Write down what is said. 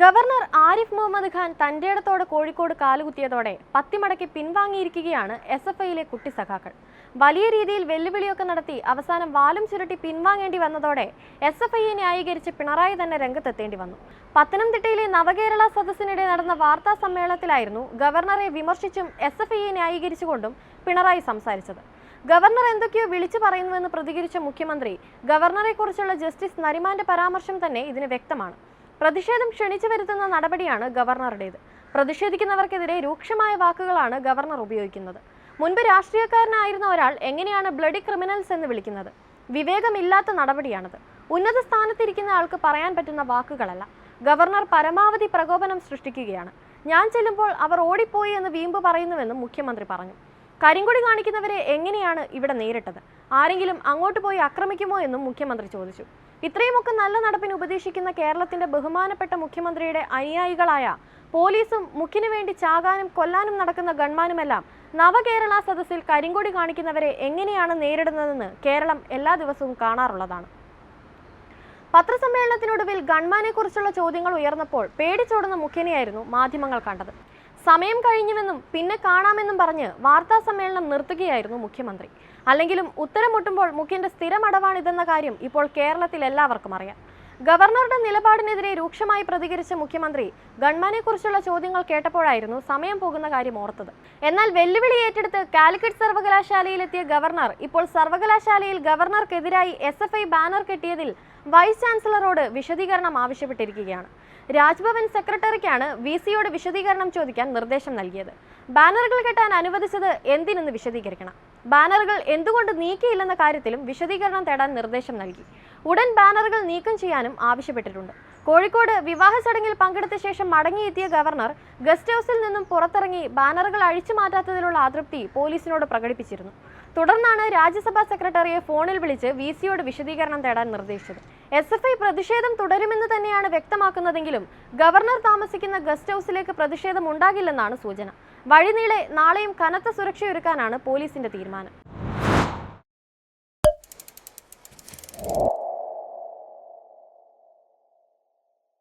Governor Arif Muhammad Khan തന്റേടത്തോടെ കോഴിക്കോട് കാലുകുത്തിയതോടെ പത്തിമടക്കി പിൻവാങ്ങിയിരിക്കുകയാണ് എസ് എഫ് ഐയിലെ കുട്ടി സഖാക്കൾ. വലിയ രീതിയിൽ വെല്ലുവിളിയൊക്കെ നടത്തി അവസാനം വാലും ചുരുട്ടി പിൻവാങ്ങേണ്ടി വന്നതോടെ എസ് എഫ് ഐയെ ന്യായീകരിച്ച് പിണറായി തന്നെ രംഗത്തെത്തേണ്ടി വന്നു. പത്തനംതിട്ടയിലെ നവകേരള സദസ്സിനിടെ നടന്ന വാർത്താ സമ്മേളനത്തിലായിരുന്നു ഗവർണറെ വിമർശിച്ചും എസ് എഫ് ഐയെ ന്യായീകരിച്ചുകൊണ്ടും പിണറായി സംസാരിച്ചത്. ഗവർണർ എന്തൊക്കെയോ വിളിച്ചു പറയുന്നുവെന്ന് പ്രതികരിച്ച മുഖ്യമന്ത്രി ഗവർണറെക്കുറിച്ചുള്ള ജസ്റ്റിസ് നരിമാന്റെ പരാമർശം തന്നെ ഇതിന് വ്യക്തമാണ്. പ്രതിഷേധം ക്ഷണിച്ചു വരുത്തുന്ന നടപടിയാണ് ഗവർണറുടേത്. പ്രതിഷേധിക്കുന്നവർക്കെതിരെ രൂക്ഷമായ വാക്കുകളാണ് ഗവർണർ ഉപയോഗിക്കുന്നത്. മുൻപ് രാഷ്ട്രീയക്കാരനായിരുന്ന ഒരാൾ എങ്ങനെയാണ് ബ്ലഡി ക്രിമിനൽസ് എന്ന് വിളിക്കുന്നത്? വിവേകമില്ലാത്ത നടപടിയാണത്. ഉന്നത സ്ഥാനത്തിരിക്കുന്ന ആൾക്ക് പറയാൻ പറ്റുന്ന വാക്കുകളല്ല. ഗവർണർ പരമാവധി പ്രകോപനം സൃഷ്ടിക്കുകയാണ്. ഞാൻ ചെല്ലുമ്പോൾ അവർ ഓടിപ്പോയി എന്ന് വീമ്പ് പറയുന്നുവെന്നും മുഖ്യമന്ത്രി പറഞ്ഞു. കരിങ്കൊടി കാണിക്കുന്നവരെ എങ്ങനെയാണ് ഇവിടെ നേരിട്ടത്? ആരെങ്കിലും അങ്ങോട്ട് പോയി ആക്രമിക്കുമോ എന്നും മുഖ്യമന്ത്രി ചോദിച്ചു. ഇത്രയുമൊക്കെ നല്ല നടപ്പിന് ഉപദേശിക്കുന്ന കേരളത്തിന്റെ ബഹുമാനപ്പെട്ട മുഖ്യമന്ത്രിയുടെ അനുയായികളായ പോലീസും മുഖ്യനു വേണ്ടി ചാകാനും കൊല്ലാനും നടക്കുന്ന ഗൺമാനുമെല്ലാം നവകേരള സദസ്സിൽ കരിങ്കൊടി കാണിക്കുന്നവരെ എങ്ങനെയാണ് നേരിടുന്നതെന്ന് കേരളം എല്ലാ ദിവസവും കാണാറുള്ളതാണ്. പത്രസമ്മേളനത്തിനൊടുവിൽ ഗൺമാനെ കുറിച്ചുള്ള ചോദ്യങ്ങൾ ഉയർന്നപ്പോൾ പേടിച്ചോടുന്ന മുഖ്യനെയായിരുന്നു മാധ്യമങ്ങൾ കണ്ടത്. സമയം കഴിഞ്ഞുവെന്നും പിന്നെ കാണാമെന്നും പറഞ്ഞ് വാർത്താ സമ്മേളനം നിർത്തുകയായിരുന്നു മുഖ്യമന്ത്രി. അല്ലെങ്കിലും ഉത്തരം മുട്ടുമ്പോൾ മുഖ്യന്റെ സ്ഥിരം അടവാണിതെന്ന കാര്യം ഇപ്പോൾ കേരളത്തിൽ എല്ലാവർക്കും അറിയാം. ഗവർണറുടെ നിലപാടിനെതിരെ രൂക്ഷമായി പ്രതികരിച്ച മുഖ്യമന്ത്രി ഗൺമാനെ കുറിച്ചുള്ള ചോദ്യങ്ങൾ കേട്ടപ്പോഴായിരുന്നു സമയം പോകുന്ന കാര്യം ഓർത്തത്. എന്നാൽ വെല്ലുവിളി ഏറ്റെടുത്ത് കാലിക്കറ്റ് സർവകലാശാലയിലെത്തിയ ഗവർണർ ഇപ്പോൾ സർവകലാശാലയിൽ ഗവർണർക്കെതിരായി എസ് എഫ് ഐ ബാനർ കെട്ടിയതിൽ വൈസ് ചാൻസലറോട് വിശദീകരണം ആവശ്യപ്പെട്ടിരിക്കുകയാണ്. രാജ്ഭവൻ സെക്രട്ടറിക്കാണ് വി സിയോട് വിശദീകരണം ചോദിക്കാൻ നിർദ്ദേശം നൽകിയത്. ബാനറുകൾ കെട്ടാൻ അനുവദിച്ചത് എന്തിനെന്ന് വിശദീകരിക്കണം. ബാനറുകൾ എന്തുകൊണ്ട് നീക്കിയില്ലെന്ന കാര്യത്തിലും വിശദീകരണം തേടാൻ നിർദ്ദേശം നൽകി. ഉടൻ ബാനറുകൾ നീക്കം ചെയ്യാനും ആവശ്യപ്പെട്ടിട്ടുണ്ട്. കോഴിക്കോട് വിവാഹ ചടങ്ങിൽ പങ്കെടുത്ത ശേഷം മടങ്ങിയെത്തിയ ഗവർണർ ഗസ്റ്റ് ഹൗസിൽ നിന്നും പുറത്തിറങ്ങി ബാനറുകൾ അഴിച്ചു മാറ്റാത്തതിലുള്ള അതൃപ്തി പോലീസിനോട് പ്രകടിപ്പിച്ചിരുന്നു. തുടർന്നാണ് രാജ്യസഭാ സെക്രട്ടറിയെ ഫോണിൽ വിളിച്ച് വി സിയോട് വിശദീകരണം തേടാൻ നിർദ്ദേശിച്ചത്. എസ് എഫ് ഐ പ്രതിഷേധം തുടരുമെന്ന് തന്നെയാണ് വ്യക്തമാക്കുന്നതെങ്കിലും ഗവർണർ താമസിക്കുന്ന ഗസ്റ്റ് ഹൗസിലേക്ക് പ്രതിഷേധം ഉണ്ടാകില്ലെന്നാണ് സൂചന. വഴിനീളെ നാളെയും കനത്ത സുരക്ഷയൊരുക്കാനാണ് പോലീസിന്റെ തീരുമാനം.